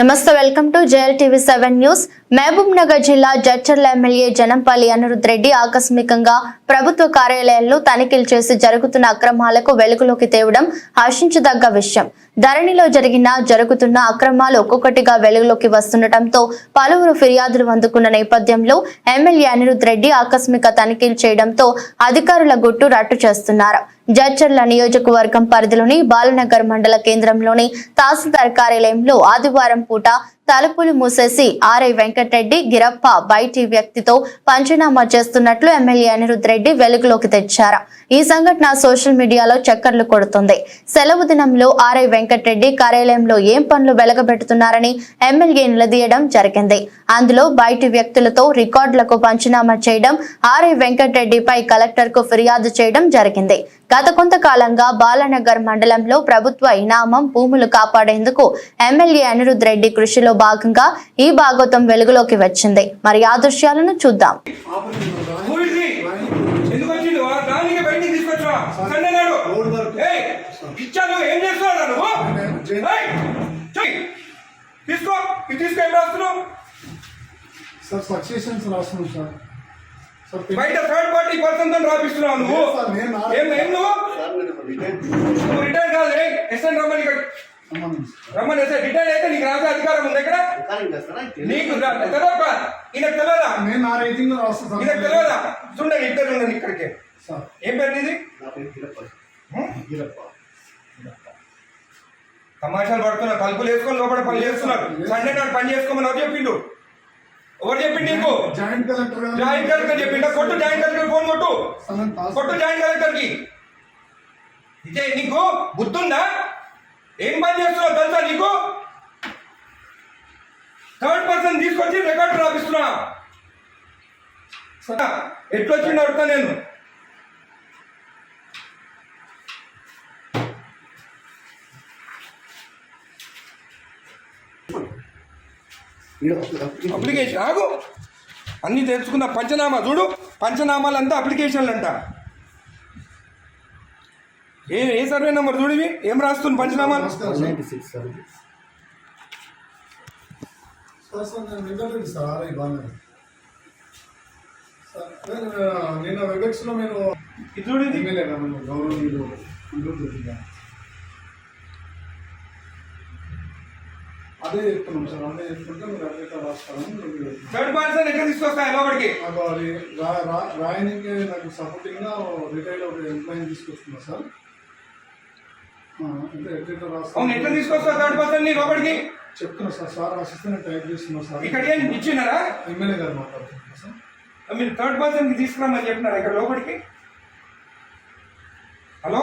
నమస్తే welcome to JL TV seven news. Mahabubnagar జిల్లా Jadcherla MLA Janampalli Anirudh Reddy ఆకస్మికంగా ప్రభుత్వ కార్యాలయాల్లో తనిఖీలు చేసి జరుగుతున్న అక్రమాలకు వెలుగులోకి తేవడం హర్షించదగ్గ విషయం. ధరణిలో జరిగిన జరుగుతున్న అక్రమాలు ఒక్కొక్కటిగా వెలుగులోకి వస్తుండటంతో పలువురు ఫిర్యాదులు అందుకున్న నేపథ్యంలో ఎమ్మెల్యే అనిరుద్ రెడ్డి ఆకస్మిక తనిఖీలు చేయడంతో అధికారుల గుట్టు రట్టు చేస్తున్నారు. జడ్చర్ల నియోజకవర్గం పరిధిలోని బాలనగర్ మండల కేంద్రంలోని తహసీల్దార్ కార్యాలయంలో ఆదివారం పూట తలుపులు మూసేసి ఆర్ఐ వెంకటరెడ్డి గిరప్ప బయటి వ్యక్తితో పంచనామా చేస్తున్నట్లు ఎమ్మెల్యే అనిరుద్ రెడ్డి వెలుగులోకి తెచ్చారు. ఈ సంఘటన సోషల్ మీడియాలో చక్కర్లు కొడుతుంది. సెలవు దినంలో ఆర్ఐ వెంకటరెడ్డి కార్యాలయంలో ఏం పనులు వెలగబెడుతున్నారని ఎమ్మెల్యే నిలదీయడం జరిగింది. అందులో బయటి వ్యక్తులతో రికార్డులకు పంచనామా చేయడం ఆర్ఐ వెంకటరెడ్డిపై కలెక్టర్కు ఫిర్యాదు చేయడం జరిగింది. గత కొంతకాలంగా బాలనగర్ మండలంలో ప్రభుత్వ ఇనామం భూములు కాపాడేందుకు ఎమ్మెల్యే అనిరుద్ రెడ్డి కృషిలో భాగంగా ఈ భాగోతం వెలుగులోకి వచ్చింది. మరి ఆ దృశ్యాలను చూద్దాం. తీసుకో ఇది తీసుకో ఏం రాస్తున్నావు సార్ సక్సెషన్స్ రాస్తున్నాం సార్. బయట థర్డ్ పార్టీ పర్సన్తో రాపిస్తున్నావు నువ్వు. ఏం ఏం నువ్వు? నువ్వు రిటైర్ కాదు ఎస్ఎన్ రమ్మని. రమ్మని ఎస్ఐ రిటైర్ అయితే నీకు రాసే అధికారం ఉంది ఇక్కడ నీకు తెలియక ఈయనకు తెలియదా నేను నా రేటింగ్. ఈయనకు తెలియదా చూడండి ఇద్దరు ఉండండి ఇక్కడికి. సార్. ఏం పేరు నీది? గిరప్ప. తమాషాలు పడుతున్నా తలుపులు వేసుకొని లోపల పని చేస్తున్నారు సండే నాడు పని చేసుకోమని ఎవరు చెప్పిండు. ఎవరు చెప్పిండు నీకు? జాయింట్ కలెక్టర్ జాయింట్ కలెక్టర్ చెప్పిండు? కొట్టు జాయింట్ కలెక్టర్ ఫోన్ కొట్టు. కొట్టు జాయింట్ కలెక్టర్కి ఇదే నీకు బుద్ధుందా ఏం పని చేస్తున్నావు తెలుసా నీకు? థర్డ్ పర్సన్ తీసుకొచ్చి రికార్డు రాపిస్తున్నా. ఎట్లొచ్చిండు అడుగుతా నేను. అప్లికేషన్ ఆగు. అన్ని తెలుసుకున్న పంచనామా చూడు. పంచనామాలంతా అప్లికేషన్లు అంట ఏ ఏ సర్వే నెంబర్ చూడు ఇవి? ఏం రాస్తుంది పంచనామాలు నమస్కారం సార్. సార్ సార్ నేను వెంకటరెడ్డి సార్ ఆర్ఐ బాగున్నాను సార్ నేను, నిన్న వెబెక్స్లో నేను ఇది చూడు ఇది ఎమ్మెల్యే గారు గౌరవనీయులు అనిరుద్ధ్ రెడ్డి గారు. అదే చెప్తున్నాం సార్ అదే చెప్తుంటే మీరు అదే రాస్తారని. థర్డ్ పర్సన్ ఎక్కడ తీసుకొస్తాయి లోపలికి? రాయనికి నాకు సపోర్టింగ్గా రిటైర్డ్ ఒక ఎంప్లాయీ తీసుకొస్తున్నా సార్. ఎట్లా అవును థర్డ్ పర్సన్ని లోపలికి? చెప్తున్నా సార్ సార్ టైప్ చేస్తున్నా సార్. ఇక్కడ ఏం ఇచ్చినారా? ఎమ్మెల్యే గారు మాట్లాడుతున్నా సార్. మీరు థర్డ్ పర్సన్కి తీసుకురామని చెప్పినారా ఇక్కడ లోపలికి? హలో?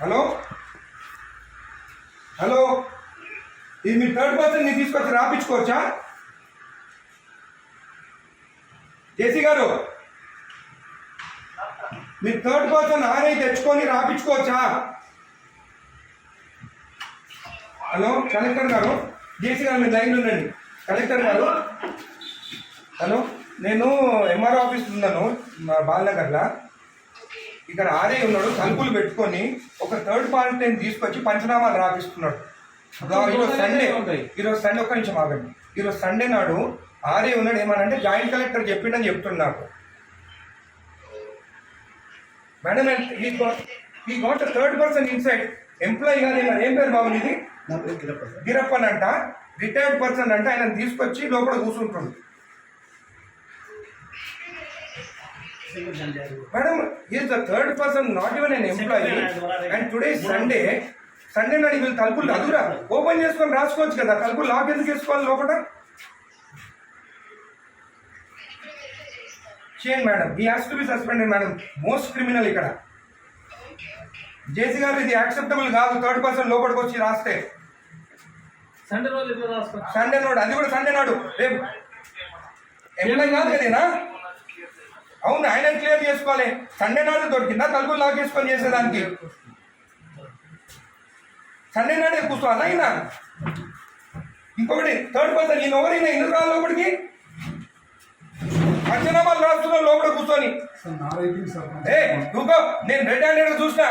హలో? హలో. ఇది మీ థర్డ్ పర్సన్ని తీసుకొచ్చి రాపించుకోవచ్చా? జేసీ గారు మీరు థర్డ్ పర్సన్ ఆర్ఐ తెచ్చుకొని రాపించుకోవచ్చా? హలో కలెక్టర్ గారు జేసీ గారు మీరు లైన్ ఉండండి. కలెక్టర్ గారు. హలో నేను ఎంఆర్ఓ ఆఫీస్ ఉన్నాను మా బాలనగర్లో. ఇక్కడ ఆర్ఐ ఉన్నాడు తలుపులు పెట్టుకొని ఒక థర్డ్ పార్టీని తీసుకొచ్చి పంచనామాలు రాపిస్తున్నాడు. ఈరోజు సండే ఈరోజు సండే ఒక్క నిమిషం ఆగండి. ఈరోజు సండే నాడు ఆర్ఐ ఉన్నాడు ఏమనంటే జాయింట్ కలెక్టర్ చెప్పిండని చెప్తున్నాడు నాకు. మేడం ఈ got third person inside employee ఈయన ఏం పేరు బాబు ఇది గిరప్పన్ అంట రిటైర్డ్ పర్సన్ అంటే ఆయన తీసుకొచ్చి లోపల కూర్చుంటుంది. Madam is the third person not even an employee and today Sunday Sunday నాడు వీళ్ళు తలుపులు అదురా ఓపెన్ చేసుకొని రాసుకోవచ్చు కదా? తలుపులు లాక్ ఎందుకు వేసుకోవాలి లోపల? చేయండి madam he has to be suspended madam most criminal ఇక్కడ. జేసీ గారు ఇది యాక్సెప్టబుల్ కాదు. థర్డ్ పర్సన్ లోపలికి వచ్చి రాస్తే. సండే రోజు సండే నాడు. అది కూడా సండే నాడు. రేపు. ఎంప్లాయ్ కాదు కదేనా? అవును ఆయన క్లియర్ చేసుకోవాలి. సండే నాడు దొరికిందా? తలుపులు లాక్ చేసుకొని చేసేదానికి. సండే నాడే కూర్చోవాలా ఆయన ఇంకొకటి థర్డ్ పర్సన్ ఈయన ఎవరైనా ఎందుకు రాలి లోపలికి? పంచనామాలు రాస్తున్నావు లోపల కూర్చొని. ఏ నువ్వు నేను రెడ్ హ్యాండెడ్ చూసిన.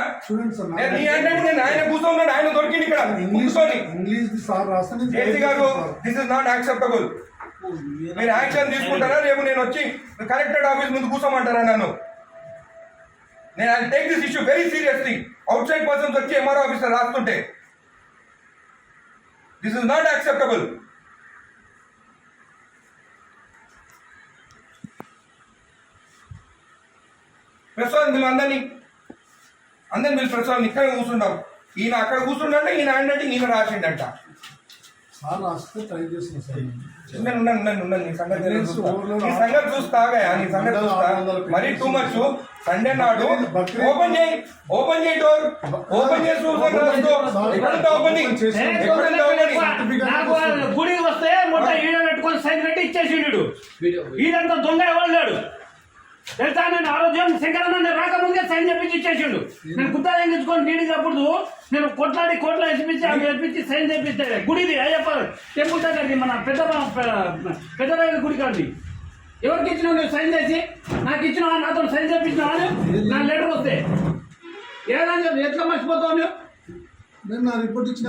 నేను నీ. హ్యాండెడ్ నేను ఆయన కూర్చోన్నాడు ఆయన దొరికింది ఇక్కడ. కూర్చొని. ఇంగ్లీష్ సార్ రాస్తే నేను జేసీ గారు. దిస్ ఇస్ నాట్ యాక్సెప్టబుల్ మీరు యాక్షన్ తీసుకుంటారా? రేపు నేను వచ్చి కలెక్టరేట్ ఆఫీస్ ముందు కూర్చోమంటారా నన్ను? నేను I take this issue very seriously. Outside persons వచ్చి MRO officer రాస్తుంటే. This is not acceptable. Prasad మీరు అందరినీ అందరిని మీరు ప్రసాద్ ఇక్కడ కూర్చుంటాం. ఈయన అక్కడ కూర్చుండంటే ఈయన హ్యాండ్ రైటింగ్ ఈయన రాసిండంట. సార్ రాస్తే ట్రై సార్ నీ సంగతి నీ సంగతి చూస్తాగా నీ సంగతి చూస్తా మరీ టూ మచ్ సండే నాడు ఓపెన్ చేయి ఓపెన్ చేయి డోర్ ఓపెన్ చేసి చూసాను రాసుకో. ఎక్కడుంటే ఓపెనింగ్ చేసి- ఎక్కడుంటే ఓపెనింగ్ నాకు గుడికి వస్తే మొత్తం ఈడ పెట్టుకొని సైన్ పెట్టి ఇచ్చేసిండు. ఈడంతా దొంగ ఎవరు లేడు? తెలుసా నేను ఆరోగ్యం శంకరన్న రాకముందే సైన్ చెప్పించి ఇచ్చేసిండు. నేను గుత్తా ఎంగించుకొని అప్పుడు నేను కొట్లాడి కోట్ల ఎత్తిపించి ఆమె ఎత్తిపించి సైన్ చేపిస్తే గుడిది అయ్యప్ప టెంపుల్ దగ్గరది మన పెద్ద పెద్ద గుడి కాదు ఎవరికి ఇచ్చినావు నువ్వు సైన్ చేసి నాకు ఇచ్చినావా? నాతో సైన్ చేపించినావా నా లెటర్ వస్తే. ఏదని చెప్పి ఎట్లా మర్చిపోతావు నువ్వు? నేను నా రిపోర్ట్ ఇచ్చిన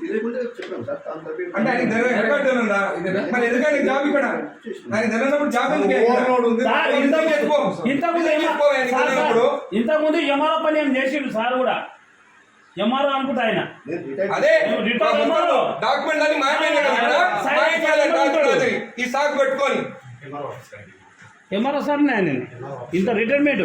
తెలియకుండా సార్. అంటే ఆయన తెలియదు రికార్డు ఉందా మరి ఎందుకంటే జాబ్ ఇక్కడ? తెలియనప్పుడు జాబ్. ఇంతకుముందు. ఇంతకుముందు పని ఏం చేసిండు సార్ కూడా? ఎంఆర్ఓ అనుకుంటా ఆయన. అదే. డాక్యుమెంట్. ఈ సాకు పెట్టుకొని. ఎంఆర్ఓ సార్ నేను ఇంత రిటైర్మెంట్